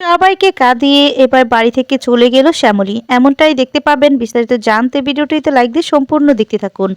সবাইকে কাঁদিয়ে এবার বাড়ি থেকে চলে গেল শ্যামলী। এমনটাই দেখতে পাবেন। বিস্তারিত জানতে ভিডিওটিতে লাইক দিয়ে সম্পূর্ণ দেখতে থাকুন।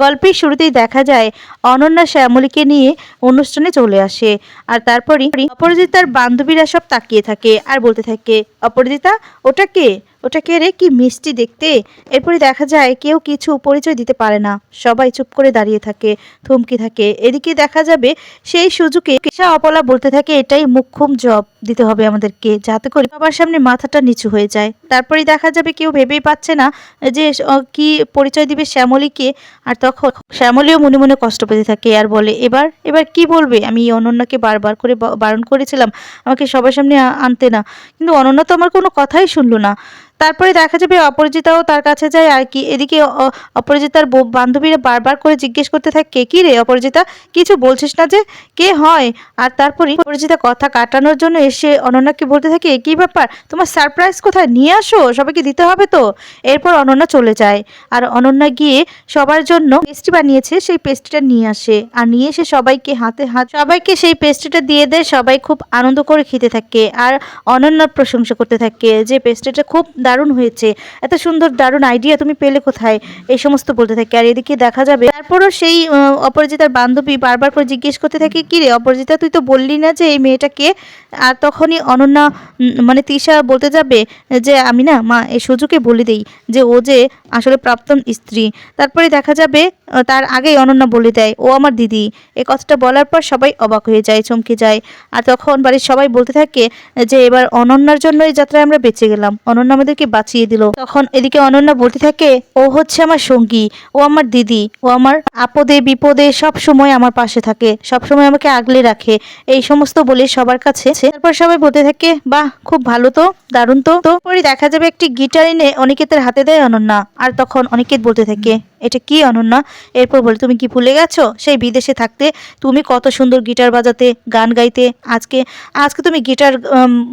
গল্পের শুরুতেই দেখা যায়, অনন্যা শ্যামলীকে নিয়ে অনুষ্ঠানে চলে আসে আর তারপরই অপরাজিতার বান্ধবীরা সব তাকিয়ে থাকে আর বলতে থাকে, অপরাজিতা, ওটা কে? ওটা কে রে কি মিষ্টি দেখতে এরপরে দেখা যায় কেউ কিছু পরিচয় দিতে পারে না। সবাই চুপ করে দাঁড়িয়ে থাকে, থমকে থাকে। এদিকে দেখা যাবে সেই সুযোগে কেশা অপলা বলতে থাকে, এটাই মুখ্যম জব দিতে হবে আমাদেরকে, যাতে করে সবার সামনে মাথাটা নিচু হয়ে যায়। তারপরে দেখা যাবে কেউ ভেবেই পাচ্ছে না যে কি পরিচয় দিবে শ্যামলীকে। আর তখন শ্যামলীও মনে মনে কষ্ট পেতে থাকে আর বলে, এবার এবার কি বলবে? আমি অনন্যাকে বারবার করে বারণ করেছিলাম, আমাকে সবার সামনে আনতে না। কিন্তু অনন্যা তো আমার কোনো কথাই শুনলো না। তারপরে দেখা যাবে অপরাজিতাও তার কাছে যায় আর কি। এদিকে অপরাজিতার বান্ধবীরা বারবার করে জিজ্ঞেস করতে থাকে, কি রে অপরাজিতা? কিছু বলছিস না যে? কে হয়? আর তারপরে অপরাজিতা কথা কাটানোর জন্য এসে অনন্যাকে বলতে থাকে, কি ব্যাপার? তোমার সারপ্রাইজ কোথায়? নিয়ে আসো, সবাইকে দিতে হবে তো? এরপর অনন্যা চলে যায়। আর অনন্যা গিয়ে সবার জন্য পেস্ট্রি বানিয়েছে, সেই পেস্ট্রিটা নিয়ে আসে। আর নিয়ে এসে সবাইকে হাতে হাত, সবাইকে সেই পেস্ট্রিটা দিয়ে দেয়, সবাই খুব আনন্দ করে খেতে থাকে। আর অনন্যার প্রশংসা করতে থাকে যে পেস্ট্রিটা খুব দারুণ হয়েছে। এত সুন্দর, দারুণ আইডিয়া তুমি পেলে কোথায়? এই সমস্ত বলতে থাকে। আর এদিকে দেখা যাবে, তারপরও সেই অপরাজিতার বান্ধবী বারবার করে জিজ্ঞেস করতে থাকে, কি রে অপরাজিতা, তুই তো বললি না যে এই মেয়েটাকে আর তখনই অনন্যা মানে তিশা বলতে যাবে যে, আমি না, মা, এই সুযোগে বলে দেই যে, ও যে আসলে প্রাপ্তন স্ত্রী। তারপরে দেখা যাবে তার আগেই অনন্যা বলে দেয়, ও আমার দিদি। এই কথাটা বলার পর সবাই অবাক হয়ে যায়, চমকে যায়। আর তখন বাড়ির সবাই বলতে থাকে যে, এবার অনন্যার জন্য এই যাত্রায় আমরা বেঁচে গেলাম। অনন্যা আমাদেরকে বাঁচিয়ে দিল। তখন এদিকে অনন্যা বলতে থাকে, ও হচ্ছে আমার সঙ্গী, ও আমার দিদি, ও আমার আপদে বিপদে সব সময় আমার পাশে থাকে সব সময় আমাকে আগলে রাখে। এই সমস্ত বলে সবার কাছে তারপর সবাই বলতে থাকে, বাহ, খুব ভালো তো, দারুণ তো। তো পরে দেখা যাবে একটি গিটার এনে অনিকেতের হাতে দেয় অনন্যা। আর তখন অনিকেত বলতে থাকে, এটা কি অনন্যা? এরপর বলে, তুমি কি ভুলে গেছো? সেই বিদেশে থাকতে তুমি কত সুন্দর গিটার বাজাতে, গান গাইতে, আজকে আজকে তুমি গিটার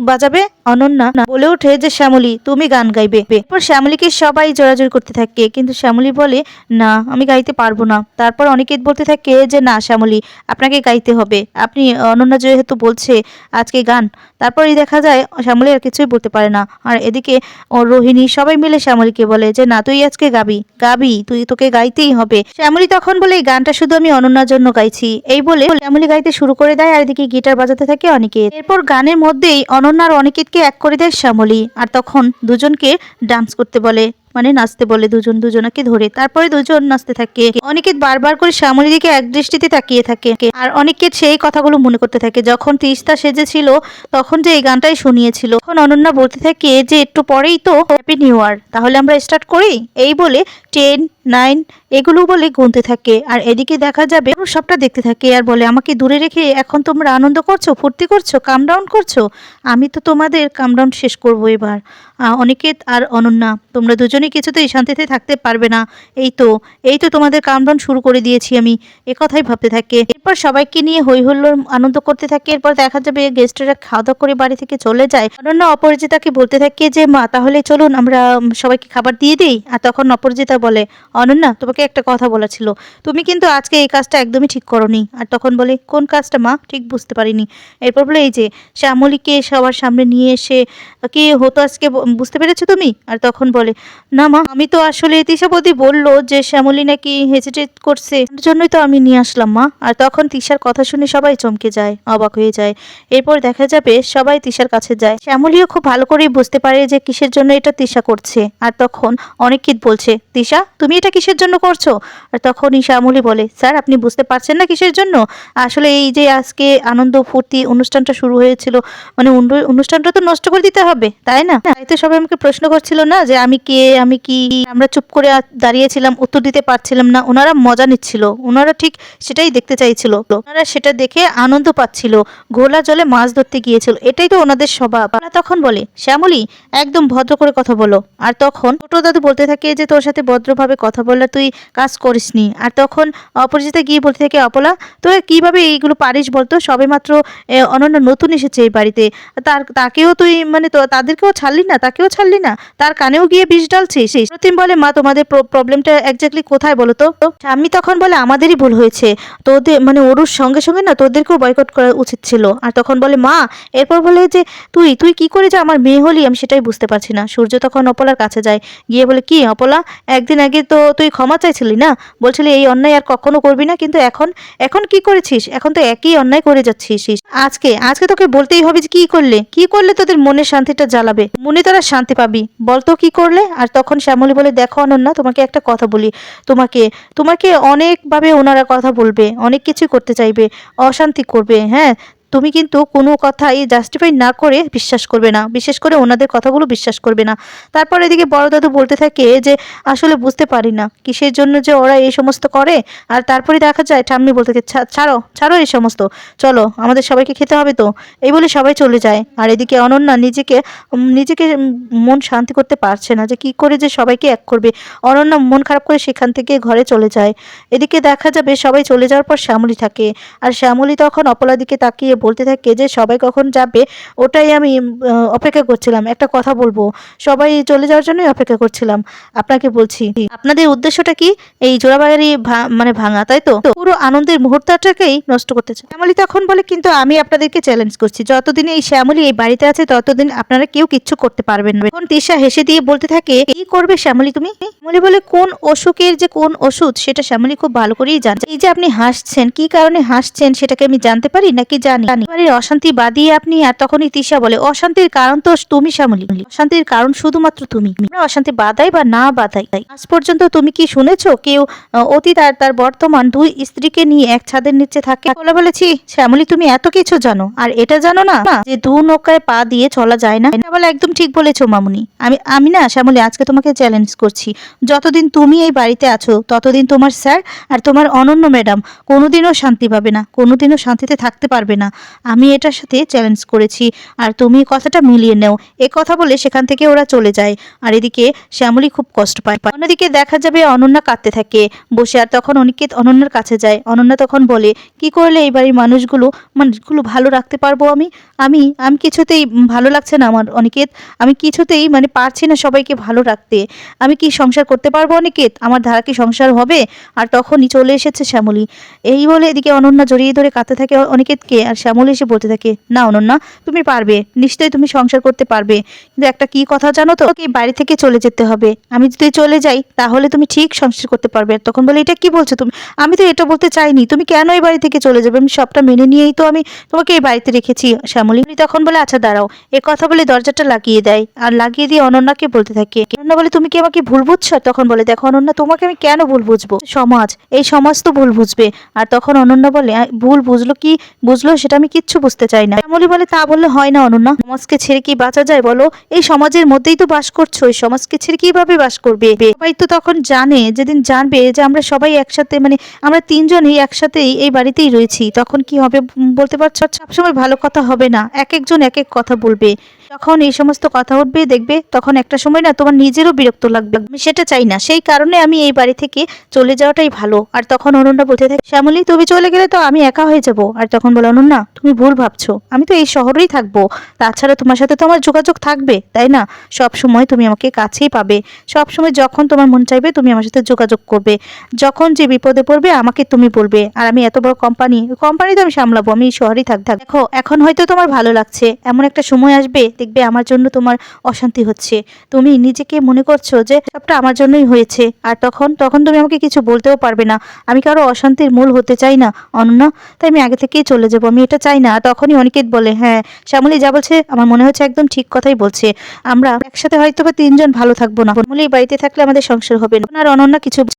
বাজাবে? অনন্যা বলে ওঠে যে, শ্যামলী, তুমি গান গাইবে। এরপর শ্যামলীকে সবাই জোরাজোরি করতে থাকে, কিন্তু শ্যামলী বলে, না, আমি গাইতে পারব না। তারপর অনিকেত বলতে থাকে যে, না, শ্যামলী, আপনাকে গাইতে হবে। আপনি, অনন্যা যেহেতু বলছে, আজকে গান। তারপরেই দেখা যায়, শ্যামলী আর কিছুই বলতে পারে না। আর এদিকে ও রোহিণী সবাই মিলে শ্যামলীকে বলে যে, না, তুই আজকে গাবি গাবি, তুই তোকে গাইতেই হবে। শ্যামলী তখন বলে গানটা শুধু আমি অনন্যার জন্য গাইছি। এই বলে শ্যামলী গাইতে শুরু করে দেয়, আর এদিকে গিটার বাজাতে থাকে অনিকেত। এরপর গানের মধ্যেই অনন্যা আর অনিকেতকে এক করে দেয় শ্যামলী আর তখন দুজনকে ডান্স করতে বলে। মানে নাচতে বলে দুজন দুজনাকে ধরে। তারপরে দুজন নাচতে থাকে। অনেকে বারবার করে শ্যামলীর দিকে এক দৃষ্টিতে তাকিয়ে থাকে। আর অনিকেত সেই কথাগুলো মনে করতে থাকে। যখন তিস্তা সেজেছিল, তখন যে এই গানটাই শুনিয়েছিল। তখন অনন্যা বলতে থাকে যে, একটু পরেই তো হ্যাপি নিউ ইয়ার তাহলে আমরা স্টার্ট করি? এই বলে টেন, নাইন এগুলো বলে গুনতে থাকে। আর এদিকে দেখা যাবে সবটা দেখতে থাকে। আর বলে, আমাকে দূরে রেখে এখন তোমরা আনন্দ করছ, ফুর্তি করছ কাম ডাউন করছ? আমি তো তোমাদের কাম ডাউন শেষ করব এবার। অনিকেত আর অনন্যা, তোমরা দুজনেই কিছুতেই শান্তিতে থাকতে পারবে না। এই তো এই তো তোমাদের কাম ডাউন শুরু করে দিয়েছি আমি। এ কথাই ভাবতে থাকে। এরপর সবাইকে নিয়ে হই হুল্লোড় আনন্দ করতে থাকে। এরপর দেখা যাবে গেস্টরা খাওয়া দাওয়া করে বাড়ি থেকে চলে যায়। অনন্যা অপরাজিতাকে বলতে থাকে যে, মা, তাহলে চলুন, আমরা সবাইকে খাবার দিয়ে দিই। আর তখন অপরাজিতা বলে, অনন্যা, তোমাকে একটা কথা বলা ছিল। তুমি কিন্তু আজকে এই কাজটা একদমই ঠিক করনি। আর তখন বলে, কোন কাজটা, মা? ঠিক বুঝতে পারিনি। এরপর বলে, এই যে, শ্যামলীকে সবার সামনে নিয়ে এসে, কি হতো আজকে বুঝতে পেরেছ তুমি? আর তখন বলে, না মা, আমি তো আসলে তিশাবতী বলল যে শ্যামলী নাকি হেজিটেট করছে। জন্যই তো আমি নিয়ে আসলাম মা। আর তখন তিশার কথা শুনে সবাই চমকে যায়, অবাক হয়ে যায়। এরপর দেখা যাবে সবাই তিশার কাছে যায়। শ্যামলীও খুব ভালো করেই বুঝতে পারে যে কিসের জন্য এটা তিশা করছে। আর তখন অনেকিত বলছে, তিশা, তুমি এটা কিসের জন্য করছ? আর তখনই শ্যামলী বলে, স্যার, আপনি বুঝতে পারছেন না কিসের জন্য? আসলে এই যে আজকে আনন্দ ফুর্তি অনুষ্ঠানটা শুরু হয়েছিল মানে অনু- অনুষ্ঠানটা তো নষ্ট করে দিতে হবে, তাই না? তাই তো সবাই আমাকে প্রশ্ন করছিল না যে আমি কে, আমি কি? আমরা চুপ করে দাঁড়িয়েছিলাম, উত্তর দিতে পারছিলাম না। ওনারা মজা নিচ্ছিল। ওনারা ঠিক সেটাই দেখতে চাইছিল। ওনারা সেটা দেখে আনন্দ পাচ্ছিল। ঘোলা জলে মাছ ধরতে গিয়েছিল। এটাই তো ওনাদের স্বভাব। তখন বলে, শ্যামলী, একদম ভদ্র করে কথা বলো। আর তখন ছোট দাদু বলতে থাকে যে, তোর সাথে ভদ্রভাবে কথা বললে তুই কাজ করিসনি। আর তখন অপরিচিতা গিয়ে বলতে থাকে, অপলা, তোরা কীভাবে এইগুলো পারিস বলতো? সবে মাত্র অনন্য নতুন এসেছে এই বাড়িতে। তার, তাকেও তুই মানে তাদেরকেও ছাড়লি না? তাকেও ছাড়লি না। তার কানেও গিয়ে বিষ ডালছিস প্রতিম বলে, মা, তোমাদের প্রবলেমটা একজাক্টলি কোথায় বলো তো? আমি তখন বলে, আমাদেরই ভুল হয়েছে। তোদের মানে ওরুর সঙ্গে সঙ্গে না তোদেরকেও বয়কট করা উচিত ছিল। আর তখন বলে, মা, এরপর বলে যে, তুই তুই কি করে যে আমার মেয়ে হলি, আমি সেটাই বুঝতে পারছি না। সূর্য তখন অপলার কাছে যায়। গিয়ে বলে, কি অপলা? একদিন আগে তো তুই ক্ষমা চাইছিলি না? বলছিলি, এই অন্যায় আর কখনো করবি না, কিন্তু এখন এখন কি করেছিস? এখন তো একই অন্যায় করে যাচ্ছিস। আজকে আজকে তোকে বলতেই হবে যে, কি করলে? কি করলে তোদের মনের শান্তিটা জ্বালাবে? মনে তোরা শান্তি পাবি। বলতো কি করলে? আর তখন শ্যামলী বলে, দেখো অনন্যা, তোমাকে একটা কথা বলি। তোমাকে তোমাকে অনেকভাবে ওনারা কথা বলবে, অনেক কিছু করতে চাইবে, অশান্তি করবে হ্যাঁ? তুমি কিন্তু কোনো কথাই জাস্টিফাই না করে বিশ্বাস করবে না। বিশেষ করে ওনাদের কথাগুলো বিশ্বাস করবে না। তারপর এদিকে বড় দাদু বলতে থাকে যে, আসলে বুঝতে পারি না। কিসের জন্য যে ওরা এই সমস্ত করে? আর তারপরে দেখা যায়, ঠাম্মি বলতে থাকে, "ছা- ছাড়ো ছাড়ো এই সমস্ত। চলো, আমাদের সবাইকে খেতে হবে তো। এই বলে সবাই চলে যায়। আর এদিকে অনন্যা নিজেকে নিজেকে মন শান্তি করতে পারছে না যে, কি করে যে সবাইকে এক করবে। অনন্যা মন খারাপ করে সেখান থেকে ঘরে চলে যায়। এদিকে দেখা যাবে সবাই চলে যাওয়ার পর শ্যামলী থাকে। আর শ্যামলি তখন অপলাদিকে তাকিয়ে বলতে থাকে যে সবাই কখন যাবে, ওটাই আমি অপেক্ষা করছিলাম। একটা কথা বলব, সবাই চলে যাওয়ার জন্যই অপেক্ষা করছিলাম। আপনাকে বলছি, আপনাদের উদ্দেশ্যটা কি? এই জোড়াবাড়ি ভা- মানে ভাঙা, তাই তো? পুরো আনন্দের মুহূর্তটাকেই নষ্ট করতে চায় শ্যামলী তখন বলে, কিন্তু আমি আপনাদেরকে চ্যালেঞ্জ করছি। যতদিন এই শ্যামলি এই বাড়িতে আছে, ততদিন আপনারা কেউ কিচ্ছু করতে পারবেন না। তখন তিশা হেসে দিয়ে বলতে থাকে, কি করবে শ্যামলী তুমি? শ্যামলী বলে, কোন অসুখের যে কোন ওষুধ, সেটা শ্যামলী খুব ভালো করেই জানছে এই যে আপনি হাসছেন, কি কারণে হাসছেন, সেটাকে আমি জানতে পারি নাকি জানি? বাড়ির অশান্তি বাদিয়ে আপনি আর তখনই তিশা বলে, অশান্তির কারণ তো তুমি শ্যামলী। অশান্তির কারণ শুধুমাত্র তুমি। অশান্তি বাদাই বা না বাদাই আজ পর্যন্ত তুমি কি শুনেছো কেউ অতীত আর তার বর্তমান দুই স্ত্রীকে নিয়ে এক ছাদের নিচে থাকে? বলে বলেছি শ্যামলী, তুমি এত কিছু জানো। আর এটা জানো না যে দু নৌকায় পা দিয়ে চলা যায় না? এটা বলে একদম ঠিক বলেছ, মামুনি। আমি আমি না, শ্যামলী, আজকে তোমাকে চ্যালেঞ্জ করছি। যতদিন তুমি এই বাড়িতে আছো, ততদিন তোমার স্যার আর তোমার অনন্য ম্যাডাম কোনোদিনও শান্তি পাবে না, কোনোদিনও শান্তিতে থাকতে পারবে না। আমি এটার সাথে চ্যালেঞ্জ করেছি। আর তুমি কথাটা মিলিয়ে নেও। এ কথা বলে সেখান থেকে ওরা চলে যায়। আর এদিকে শ্যামলী খুব কষ্ট পায়। অন্যদিকে দেখা যাবে অনন্যা কাঁদতে থাকে। বসে আর তখন অনিকেত অনন্যার কাছে যায়। অনন্যা তখন বলে, কি করলে এই বাড়ির মানুষগুলো মানুষগুলো ভালো রাখতে পারব আমি? আমি আমি কিছুতেই ভালো লাগছে না আমার অনিকেত। আমি কিছুতেই মানে পারছি না সবাইকে ভালো রাখতে। আমি কি সংসার করতে পারব অনিকেত? আমার ধারা কি সংসার হবে? আর তখনই চলে এসেছে শ্যামলী। এই বলে এদিকে অনন্যা জড়িয়ে ধরে কাঁদতে থাকে অনিকেতকে। আর শ্যামলী এসে বলতে থাকে, না অনন্যা, তুমি পারবে, নিশ্চয়ই তুমি সংসার করতে পারবে। কিন্তু একটা কি কথা জানো তো? ওকে বাড়ি থেকে চলে যেতে হবে। আমি যদি চলে যাই, তাহলে তুমি ঠিক সংসার করতে পারবে। আর তখন বলে, এটা কি বলছো তুমি? আমি তো এটা বলতে চাইনি। তুমি কেন এই বাড়ি থেকে চলে যাবে? আমি সবটা মেনে নিয়েই তো আমি তোমাকে এই বাড়িতে রেখেছি। শ্যামলী তখন বলে আচ্ছা দাঁড়াও। এ কথা বলে দরজাটা লাগিয়ে দেয়। আর লাগিয়ে দিয়ে অনন্যাকে বলতে থাকে, অনন্যা বলে, তুমি কি আমাকে ভুল বুঝছ? তখন বলে, দেখো অনন্যা, তোমাকে আমি কেন ভুল বুঝব? সমাজ, এই সমাজ তো ভুল বুঝবে। আর তখন অনন্যা বলে ভুল বুঝলো কি? বুঝলো সেটা আমি কিচ্ছু বুঝতে চাই না। শ্যামলী বলে, তা বললে হয় না, অনন্যা। সমাজকে ছেড়ে কি বাঁচা যায় বলো? এই সমাজের মধ্যেই তো বাস করছ, এই সমাজকে ছেড়ে কীভাবে বাস করবে? সবাই তো তখন জানে, যেদিন জানবে যে আমরা সবাই একসাথে মানে আমরা তিনজনই একসাথেই এই বাড়িতেই রয়েছি, তখন কি হবে বলতে পারছ? সবসময় ভালো কথা হবে না, এক একজন এক এক কথা বলবে। যখন এই সমস্ত কথা উঠবে, দেখবে তখন একটা সময় না তোমার নিজেরও বিরক্ত লাগবে। আমি সেটা চাই না। সেই কারণে আমি এই বাড়ি থেকে চলে যাওয়াটাই ভালো। আর তখন অনন্যা বলতে থাকে, শ্যামলী, তুমি চলে গেলে তো আমি একা হয়ে যাব। আর তখন বলে, অনন্যা, তুমি ভুল ভাবছ। আমি তো এই শহরেই থাকব। তাছাড়া তোমার সাথে তো আমার যোগাযোগ থাকবে, তাই না? সব সময় তুমি আমাকে কাছেই পাবে। সব সময় যখন তোমার মন চাইবে, তুমি আমার সাথে যোগাযোগ করবে। যখন যে বিপদে পড়বে, আমাকে তুমি বলবে। আর আমি এত বড় কোম্পানি কোম্পানি তো আমি সামলাবো। আমি শহরেই থাক থাক। দেখো, এখন হয়তো তোমার ভালো লাগছে। এমন একটা সময় আসবে দেখবে আমার জন্য তোমার অশান্তি হচ্ছে। তুমি নিজেকে মনে করছ যে সবটা আমার জন্যই হয়েছে। আর তখন তখন তুমি আমাকে কিছু বলতেও পারবে না। আমি কারও অশান্তির মূল হতে চাই না, অনন্য। তাই আমি আগে থেকেই চলে যাব। আমি এটা চাই না। তখনই অনিকেত বলে হ্যাঁ শ্যামলী যা বলছে আমার মনে হচ্ছে একদম ঠিক কথাই বলছে। আমরা একসাথে হয়তো বা তিনজন ভালো থাকব না। শ্যামলী বাড়িতে থাকলে আমাদের সংসার হবে না। আর অনন্যা কিছু